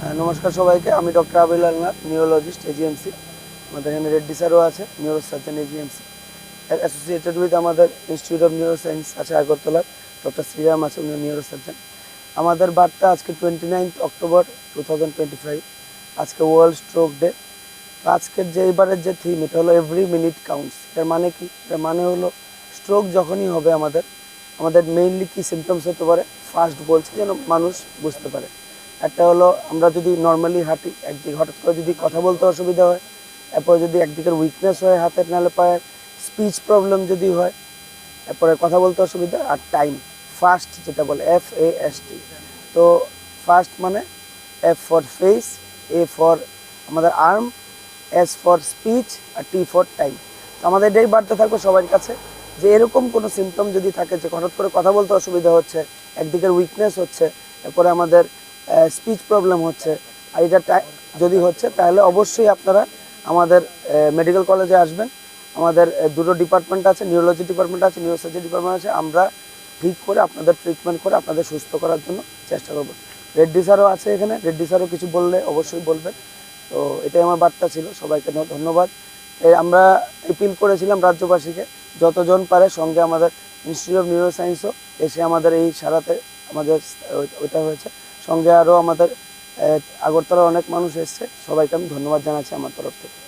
হ্যাঁ, নমস্কার সবাইকে। আমি doctor Abil Alnath neurologist AGMC আমাদের এখানে রেড্ডি স্যারও আছে neuro surgeon AGMC associated with আমাদের ইনস্টিটিউট অফ নিউরো সায়েন্স আছে আগরতলার। ডক্টর শ্রীরাম আছে উনি নিউরো সার্জন আমাদের বার্তা আজকে twenty ninth October two thousand twenty five আজকে ওয়ার্ল্ড স্ট্রোক ডে আজকের যে এবারের যে থিম এটা হলো এভরি মিনিট কাউন্টস এর মানে কি? এর মানে হলো স্ট্রোক যখনই হবে আমাদের আমাদের মেইনলি কি সিমটমস হতে পারে? ফার্স্ট বলছি যেন মানুষ বুঝতে পারে। একটা হলো, আমরা যদি নর্মালি হাঁটি, একদিকে হঠাৎ করে যদি কথা বলতে অসুবিধা হয়, এরপরে যদি একদিকের উইকনেস হয় হাতের নালে পায়ের স্পিচ প্রবলেম যদি হয়, এরপরে কথা বলতে অসুবিধা আর টাইম ফার্স্ট যেটা বলে এফ এ এস টি তো ফার্স্ট মানে F for face A for আমাদের আর্ম এস ফর স্পিচ আর টি ফর টাইম তো আমাদের এটাই বাড়তে থাকবে সবার কাছে। যে এরকম কোনো সিমটম যদি থাকে, যে হঠাৎ করে কথা বলতে অসুবিধা হচ্ছে, একদিকের উইকনেস হচ্ছে, এরপরে আমাদের স্পিচ প্রবলেম হচ্ছে, আর এটা যদি হচ্ছে, তাহলে অবশ্যই আপনারা আমাদের মেডিকেল কলেজে আসবেন। আমাদের দুটো ডিপার্টমেন্ট আছে নিউরোলজি ডিপার্টমেন্ট আছে নিউরোসার্জি ডিপার্টমেন্ট আছে। আমরা ঠিক করে আপনাদের ট্রিটমেন্ট করে আপনাদের সুস্থ করার জন্য চেষ্টা করব। রেড্ডি স্যারও আছে এখানে। রেড্ডি স্যারও কিছু বললে অবশ্যই বলবেন। তো এটাই আমার বার্তা ছিল। সবাইকে ধন্যবাদ। আমরা এপিল করেছিলাম রাজ্যবাসীকে, যতজন পারে সঙ্গে আমাদের ইনস্টিটিউট অফ নিউরো সায়েন্সও এসে আমাদের এই সারাতে আমাদের ওইটা হয়েছে। সঙ্গে আরও আমাদের আগরতলার অনেক মানুষ এসছে। সবাইকে আমি ধন্যবাদ জানাচ্ছি আমার তরফ থেকে।